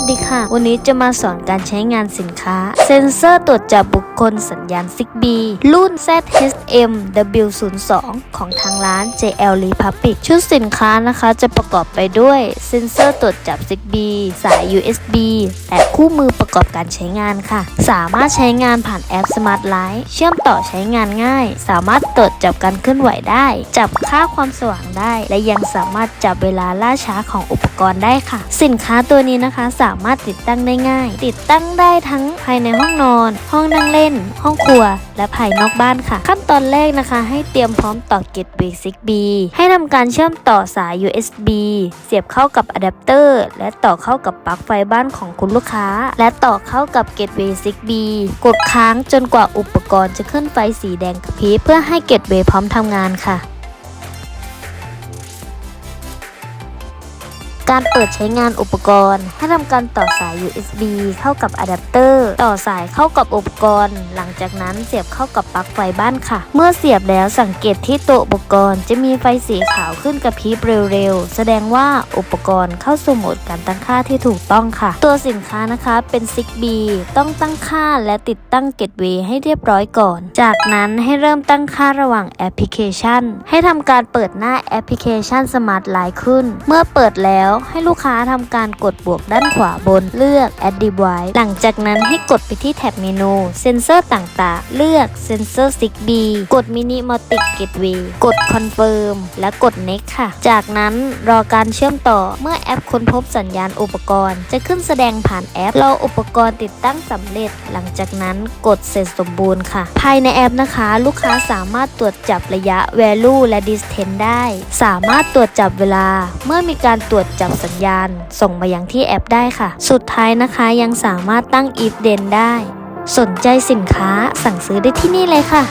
วัสดีค่ะ วันนี้จะมาสอนการใช้งานสินค้า เซ็นเซอร์ตรวจจับบุคคลสัญญาณ Zigbee รุ่น ZHM W02 ของทางร้าน JL Republic ชุดสินค้านะคะจะประกอบไปด้วย เซ็นเซอร์ตรวจจับ Zigbee สาย USB และคู่มือประกอบการใช้งานค่ะ สามารถใช้งานผ่านแอป Smart Light เชื่อมต่อใช้งานง่าย สามารถตรวจจับการเคลื่อนไหวได้ จับค่าความสว่างได้ และยังสามารถจับเวลาล่าช้าของอุปกรณ์ได้ค่ะ สินค้าตัวนี้นะคะสาามารถติดตั้งได้ง่าย ติดตั้งได้ทั้งภายในห้องนอน ห้องนั่งเล่น ห้องครัว และภายนอกบ้านค่ะ ขั้นตอนแรกนะคะ ให้เตรียมพร้อมต่อเกตเวย์ Zigbee ให้ทำการเชื่อมต่อสาย USB เสียบเข้ากับอะแดปเตอร์และต่อเข้ากับปลั๊กไฟบ้านของคุณลูกค้า และต่อเข้ากับเกตเวย์ Zigbee กดค้างจนกว่าอุปกรณ์จะขึ้นไฟสีแดงกระพริบเพื่อให้เกตเวย์พร้อมทำงานค่ะ การเปิดใช้งานอุปกรณ์ ให้ทำการต่อสาย USB เข้ากับอะแดปเตอร์ ต่อสายเข้ากับอุปกรณ์ หลังจากนั้นเสียบเข้ากับปลั๊กไฟบ้านค่ะ เมื่อเสียบแล้วสังเกตที่ตัวอุปกรณ์ จะมีไฟสีขาวขึ้นกระพริบเร็วๆ แสดงว่าอุปกรณ์เข้าสู่โหมดการตั้งค่าที่ถูกต้องค่ะ ตัวสินค้านะคะเป็น Zigbee ต้องตั้งค่าและติดตั้งเกตเวย์ให้เรียบร้อยก่อน จากนั้นให้เริ่มตั้งค่าระหว่างแอปพลิเคชัน ให้ทำการเปิดหน้าแอปพลิเคชัน Smart Line ขึ้น เมื่อเปิดแล้วให้ลูกค้าทำการกดบวกด้านขวาบนเลือก Add Device หลังจากนั้นให้กดไปที่แท็บเมนูเซนเซอร์ต่างๆ เลือกเซนเซอร์ Zigbee กด Minimotic Gateway กด Confirm และกด Next ค่ะ จากนั้นรอการเชื่อมต่อเมื่อแอปค้นพบสัญญาณอุปกรณ์ จะขึ้นแสดงผ่านแอปรออุปกรณ์ติดตั้งสำเร็จ หลังจากนั้นกดเสร็จสมบูรณ์ค่ะ ภายในแอปนะคะ ลูกค้าสามารถตรวจจับระยะ value และ distance ได้ สามารถตรวจจับเวลา เมื่อมีการตรวจจับบสัญญาณ ส่งมายังที่แอปได้ค่ะ สุดท้ายนะคะยังสามารถตั้ง if then ได้ สนใจสินค้าสั่งซื้อได้ที่นี่เลยค่ะ